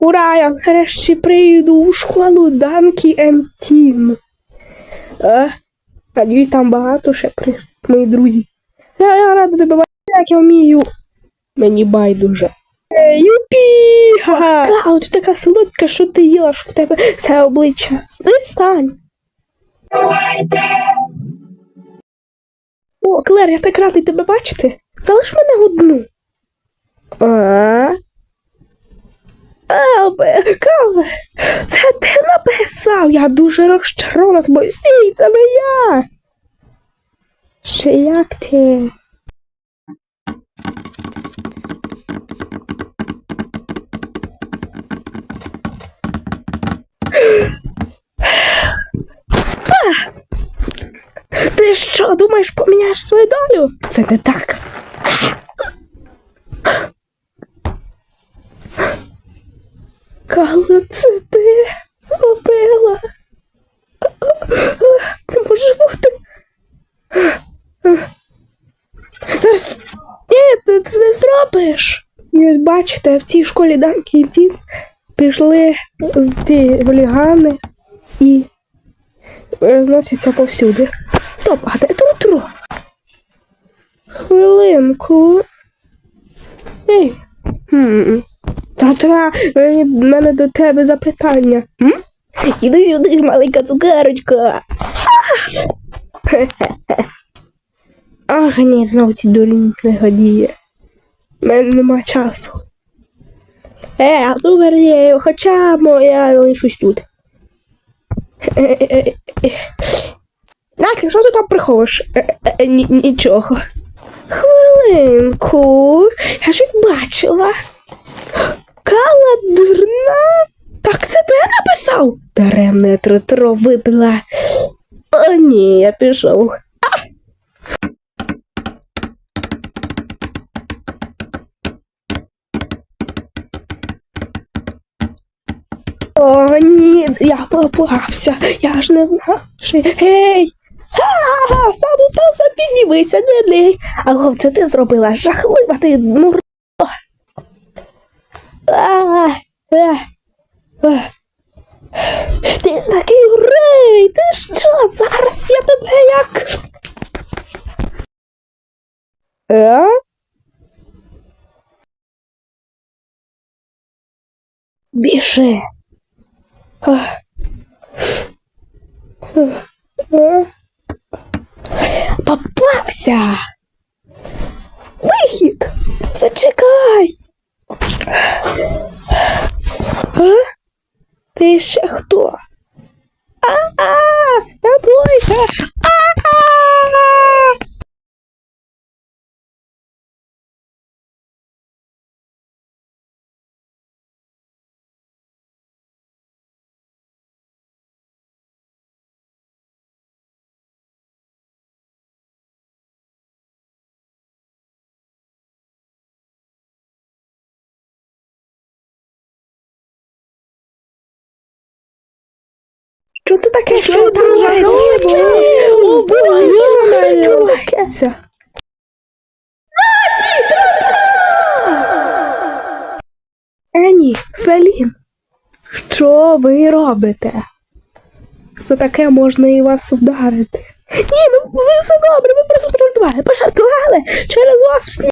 Ура, я нарешті прийду у школу Данкі Ентін. А, надіюсь, там багато ще при мої друзі. Я, я рада тебе бачити, як я вмію. Мені байдуже. Е, Юпі! Ха-ха! Кау, ти така солодка, що ти їла, що в тебе все обличчя. Відстань! О, Клер, я так радий тебе бачити. Залиш мене одну. А? Елбе, Кале, це ти написав. Я дуже розчарована тобою. Стій, це не я. Ще як ти? Ти що, думаєш, поміняєш свою долю? Це не так. Кала, це ти зробила. Не може бути. Зараз. Ні, ти це не зробиш. І ось бачите, в цій школі Данки і Дін пішли ті хулігани і розносяться повсюди. Стоп, а де Тру-Тру? Хвилинку. Ей. Хм. Та-та, в мене до тебе запитання. М? Іди сюди, маленька цукерочка. Ах, ні, знову ці дурні негодіє. У мене нема часу. Е, а супер є, хоча моя лишусь тут. Е-е-е. Що ти там приховуєш? Нічого. Хвилинку. Я щось бачила. Так це ти написав? Даремне тротро випила. О, ні, я пішов. О, ні, я попався. Я ж не знав. що- Гей! Ха-ха, сам упався, піднімися, не лей. Алло, це ти зробила жахлива ти мур. А. Ти такий грей, ти що? Зараз я тебе як. Е? Біжи. Ах. Ах. Попався. Вихід. Зачекай. А? Ти ще хто? А-а-а! Я двойка! Що це таке? Що там відбувається? О, Боже, що таке? Ені, Фелін, що ви робите? Це таке можна і вас вдарити. Ні, ми, ви все добре, ми просто пожартували, пожартували через вас всі.